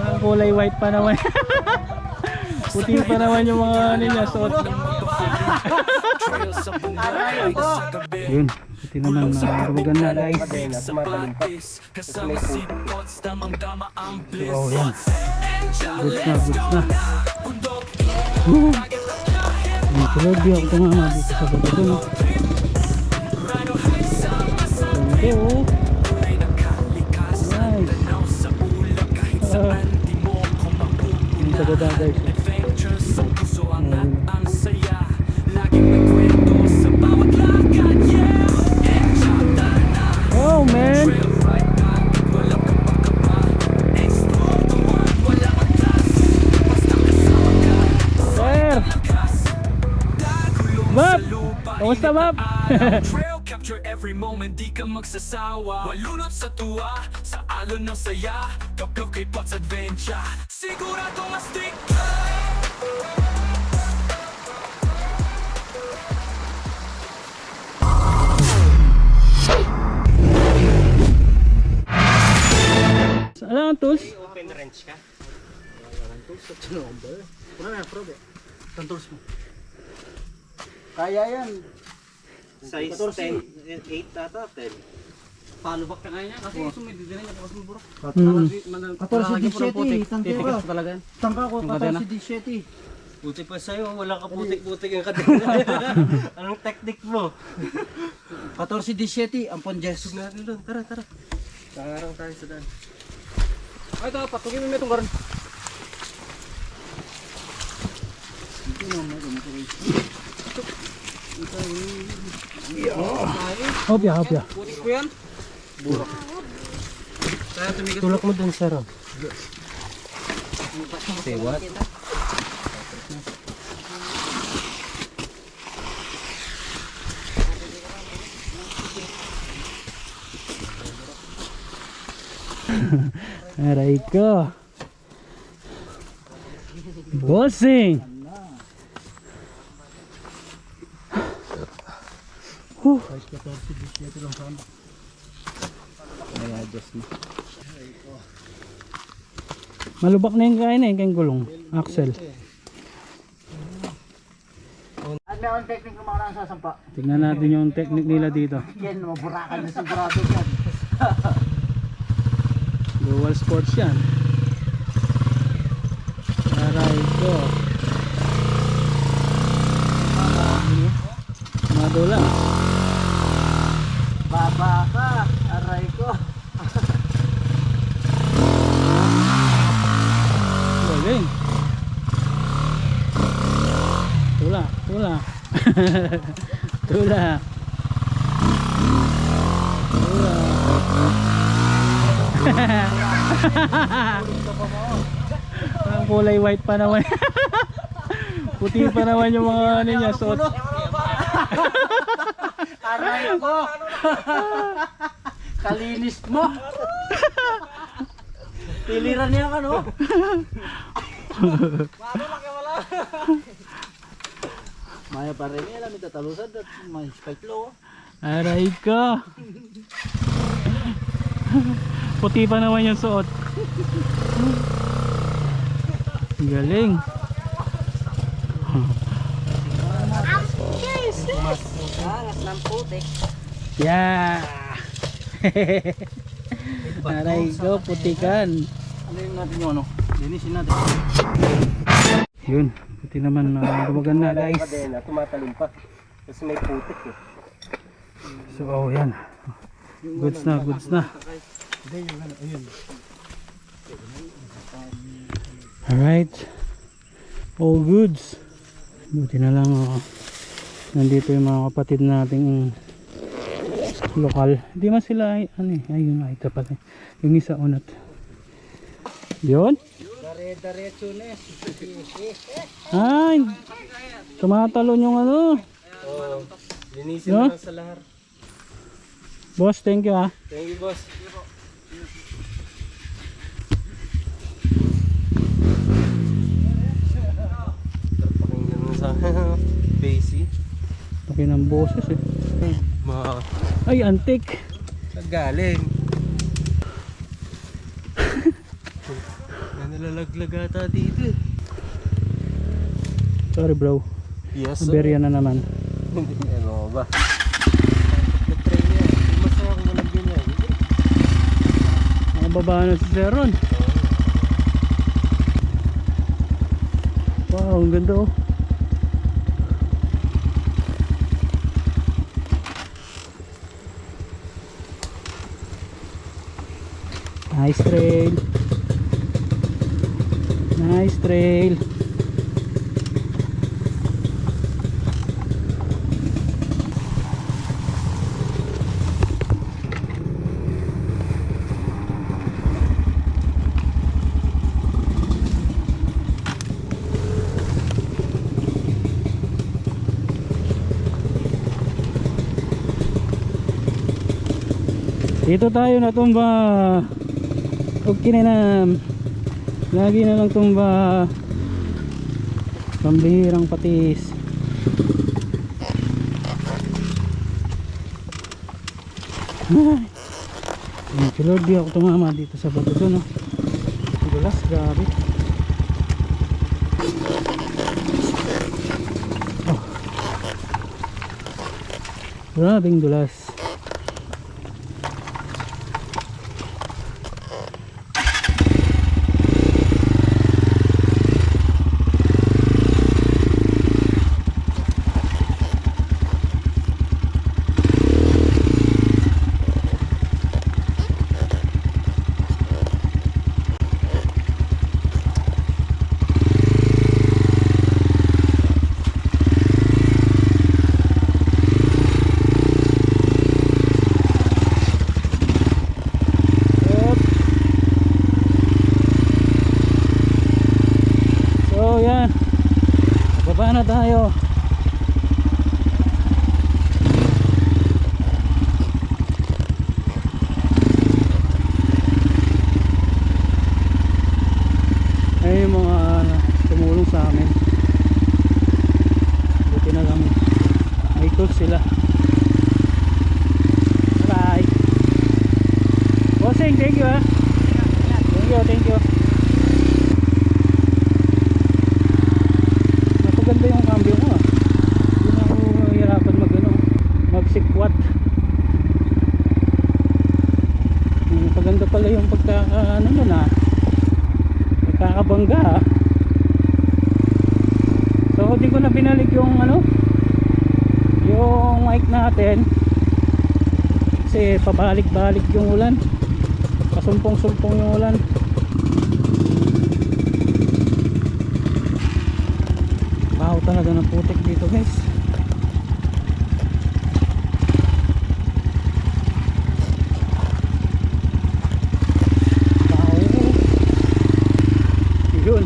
Ang kulay white pa naman. Puti pa naman yung mga ano niya, suot. Yun, puti naman na rumagan na guys. Oh, yan. Goods na, goods na. Woo! Ang tulog yung tumama dito sa baba dun. Ganda Yung sa baba guys. Ayun. Oh man! Sir! Map! Kamusta map? Trail capture every moment, di ka magsasawa Walunod sa tuwa, sa alon ng saya Kapkap kay Pots Adventure Siguradong astig Alam ang tools? Open wrench ka? Kaya yan. Size 10, 8 ata, 10. Paano ba ka niya? Kasi niya kasi burok. Mm. 14 17, tangke ka. talaga yan. Tangka ko, Yung kadena? 14 Buti pa sa'yo, wala ka putik-putik ang kadena. Anong technique mo? 14 17, ang ponjes. Sug natin doon, tara, tara. Nangarang tayo sa daan. Ay, ito, patugin mo itong karon. Hopya, hopya. Putik ko yan. Kaya tumigas. Tulak mo dun, sir. oh. Say what? Aray ko. Bossing! Huh. Malubak na yung kain eh, kayong gulong. Axel. Ang technique ng mga nasasampa. Tingnan natin yung technique nila dito. Yan, maburakan na sigurado yan. Dual sports yan. Aray ko. Madula. Baba ka, aray ko. Galing. Tula, tula. tula. Tula. Ang kulay white pa naman. Puti pa naman yung mga ano niya, suot. Aray ko. Kalinis mo. Piliran niya ka, no? Maya pa rin alam ito talusan at may spike low. Aray ko. Puti pa naman yung suot. Galing. Angas ng putik. Yeah. Aray ko, putikan. Ano yung natin yung ano? Linisin natin. Yun, puti naman na lumagan na guys. Tumatalon pa. Kasi may putik eh. So, oh yan. Goods na, goods na. Alright. All goods. Buti na lang oh. Nandito yung mga kapatid nating lokal. Hindi man sila ay- ano eh. Ayun nga, ito pala. Yung isa unat. Yun? Dare-daretso na. Ay! Tumatalon yung ano. Linisin No? lang sa lahar. Boss, thank you ah. Thank you, boss. Sa Basie. Laki ng boses eh. Mga Ay, antik. Galing. Nalalaglag ata dito eh. Sorry bro. Yes Berya na naman. Hindi, ano ba? Nakababa na si Sir Ron. Wow, ang ganda oh. Nice trail. Nice trail. Dito tayo natumba. Okay na na. Lagi na lang tumba. Pambihirang patis. Ay. Lord, di ako tumama dito sa bato doon. Oh. Dulas, grabe. Oh. Grabing dulas. Yep. So yan. Baba na tayo. Ayun yung mga tumulong sa amin. Buti na lang. Sila. Bye. Bossing, thank you ah. Thank you, thank you. Napaganda yung cambio ko ah. Hindi na ako hirapan mag ano, magsikwat. Napaganda pala yung pagka ano nun ah. Pagkakabangga ah. So hindi ko na binalik yung ano, yung mic natin kasi pabalik-balik yung ulan. Kasumpong-sumpong yung ulan. Baho talaga ng putik dito guys baho yun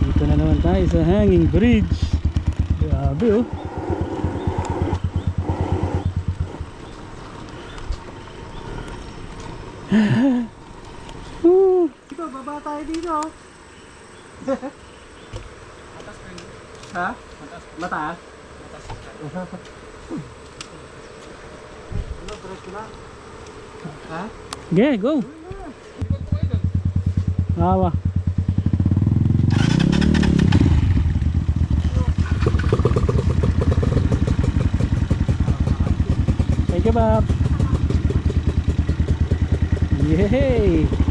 dito na naman tayo sa hanging bridge grabe oh! Dito, baba tayo dito. ha? Mataas? Ano, diretso na? Ha? Yeah, go. Awa. Bob. Yay!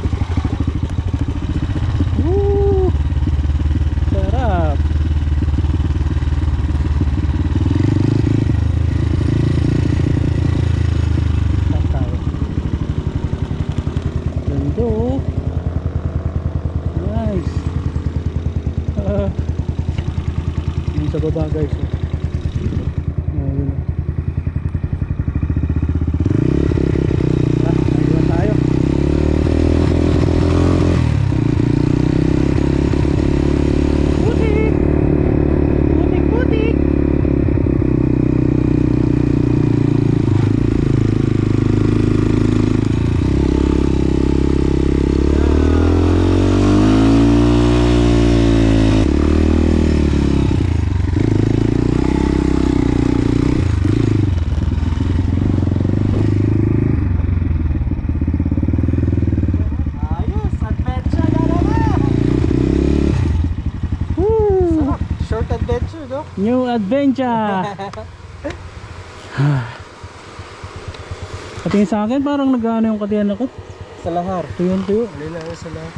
adventure. Patingin sa akin, parang nag-ano yung katiyan ako. Sa lahar. Tuyo yung tuyo. Alila na sa lahar.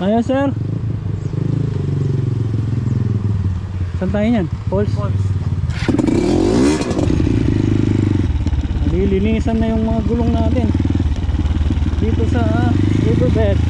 Kaya sir. Saan tayo niyan? Falls. Falls. Lilinisan na yung mga gulong natin. Dito sa ah, riverbed.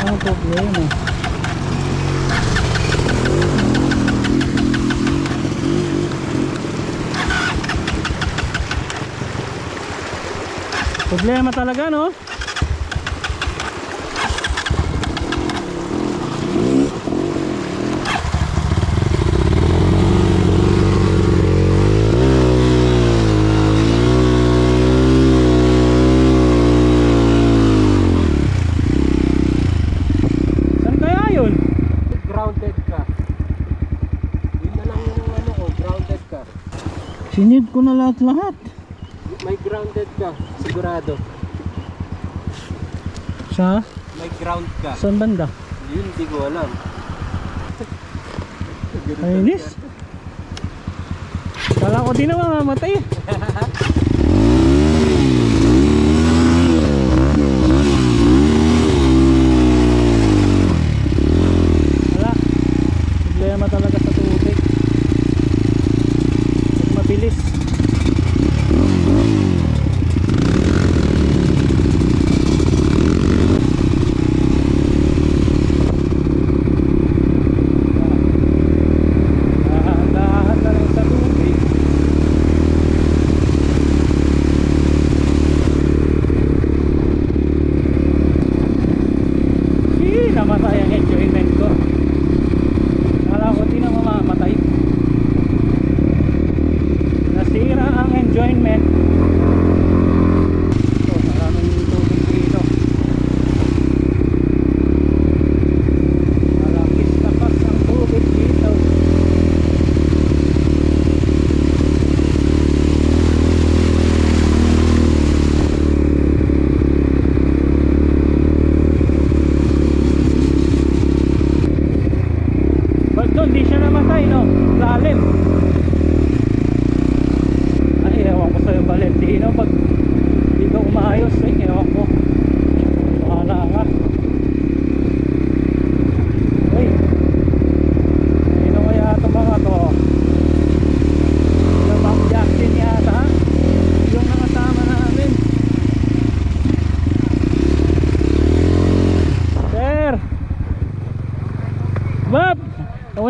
Ano problema? Problema talaga no? Sinid ko na lahat-lahat. May grounded ka, sigurado. Sa? May ground ka. Saan banda? Yun, di ko alam. Kainis? Kala ko din na mamamatay.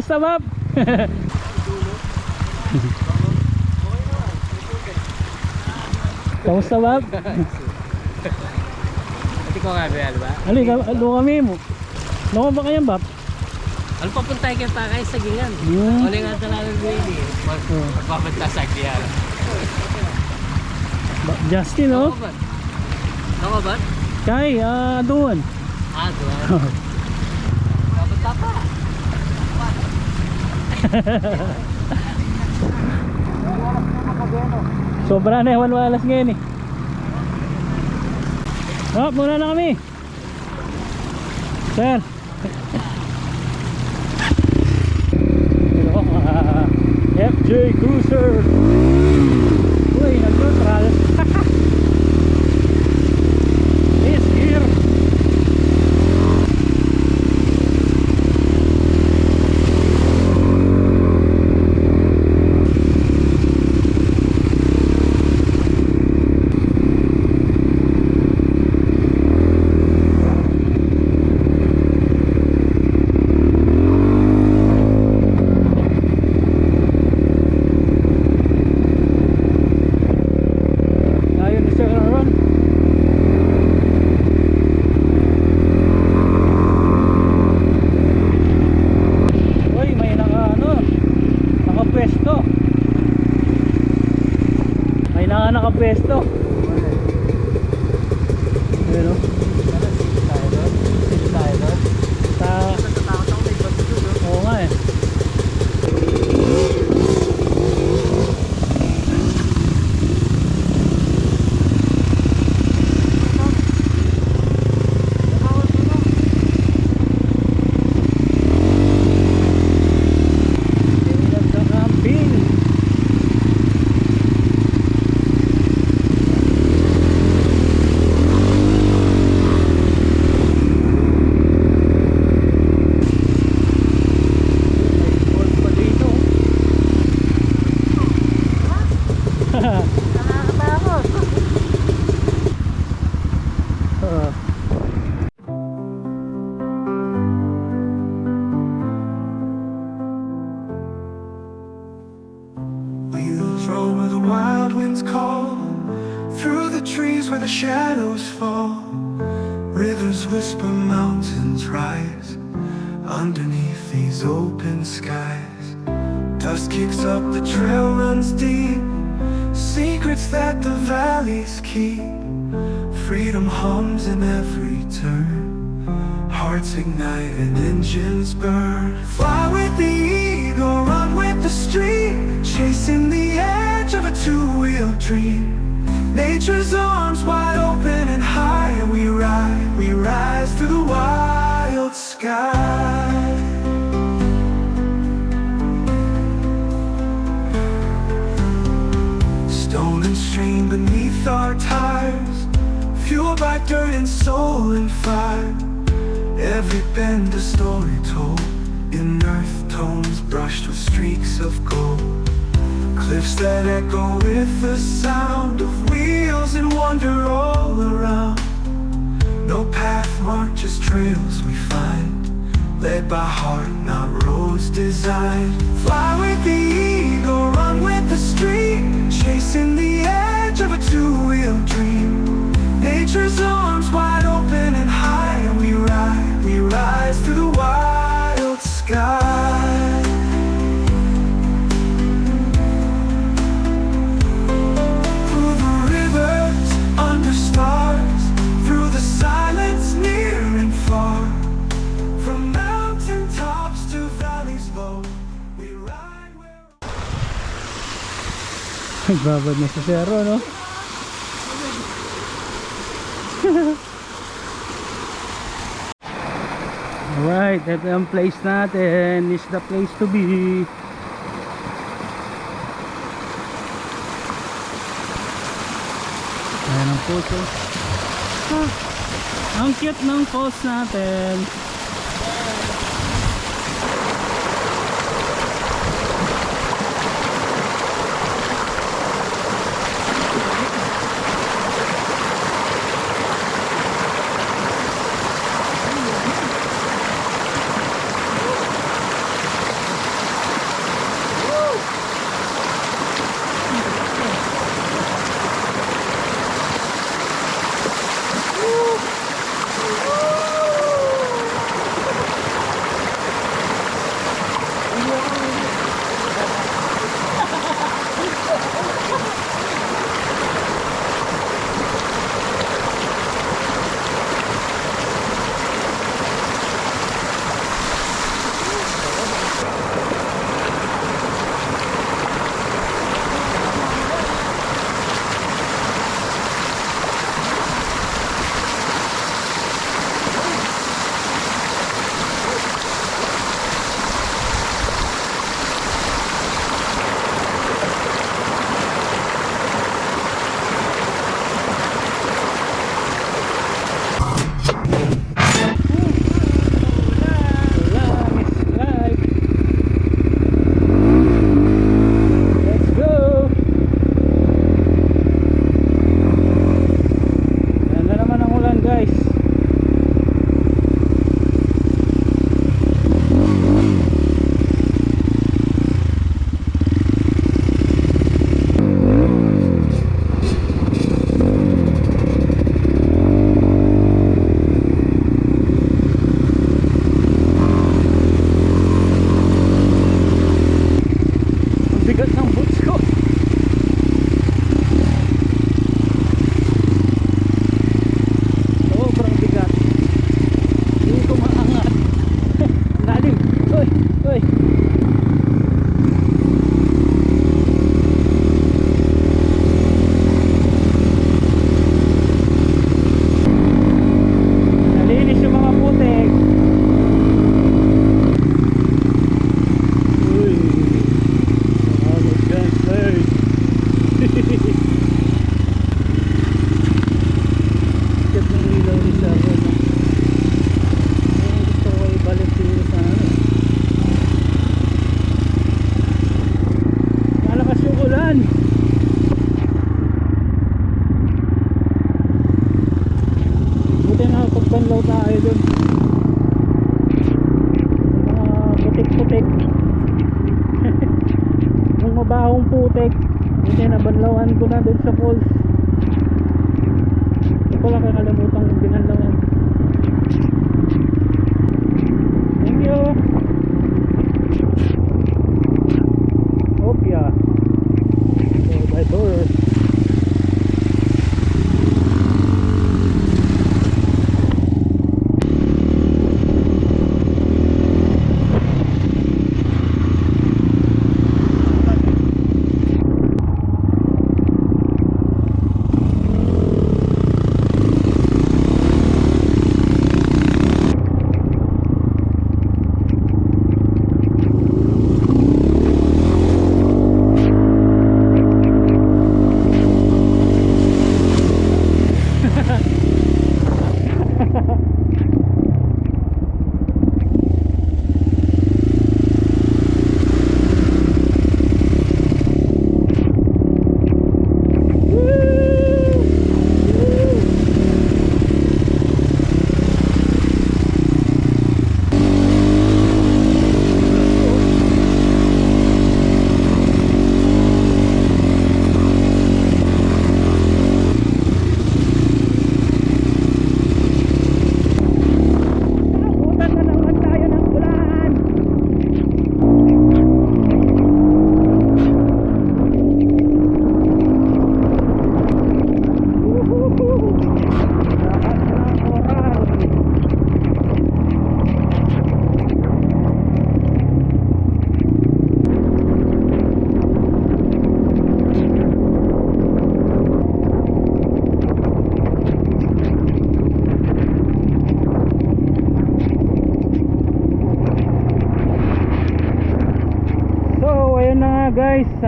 Kamusta, Bob? Kamusta, Bob? Pati ko nga, Bial ba? Ano, kami mo? Ano ba kayang, Bob? Ano papuntay kayo pa kayo sa gingan? Hmm. Yeah. Uli nga talaga grade eh. Hmm. Magpapunta sa gingan. Justin, oh. no? Ano ba? Kay, ah, doon. Ah, doon. Sobra na yung walas ngayon eh. Oh, muna na kami. Sir. FJ Cruiser. Uy, nag-neutral. Is here. Ayun na siya run. Uy, may naka ano, nakapwesto. May naka nakapwesto. Ayun o. Amen. Dirt and soul and fire. Every bend a story told In earth tones brushed with streaks of gold. Cliffs that echo with the sound Of wheels and wonder all around. No path marked, just trails we find Led by heart, not roads designed. Fly with the eagle, run with the stream Chasing the edge of a two-wheel dream Nature's arms wide open and high and We ride, we rise through the wild sky Through the rivers, under stars Through the silence near and far From mountain tops to valleys low We ride where Nagbabad na sa zero, no? Alright, ito yung place natin. Is the place to be. Ayan ang puso. Ah, ang cute ng falls natin.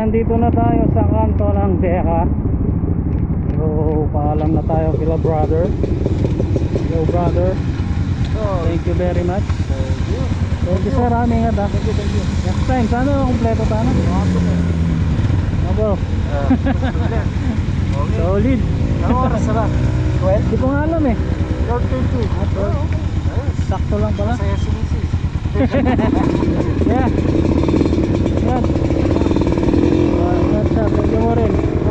nandito na tayo sa kanto ng Deca so paalam na tayo kila brother. Yo brother thank you very much. Thank you sir. Aming nga thank you thank you next time sana kumpleto tayo na bro solid. Ano oras na ba? 12? di ko nga alam eh. 12.20 ah, sakto lang pala. Saya si yeah. Yeah. At sabi nyo rin.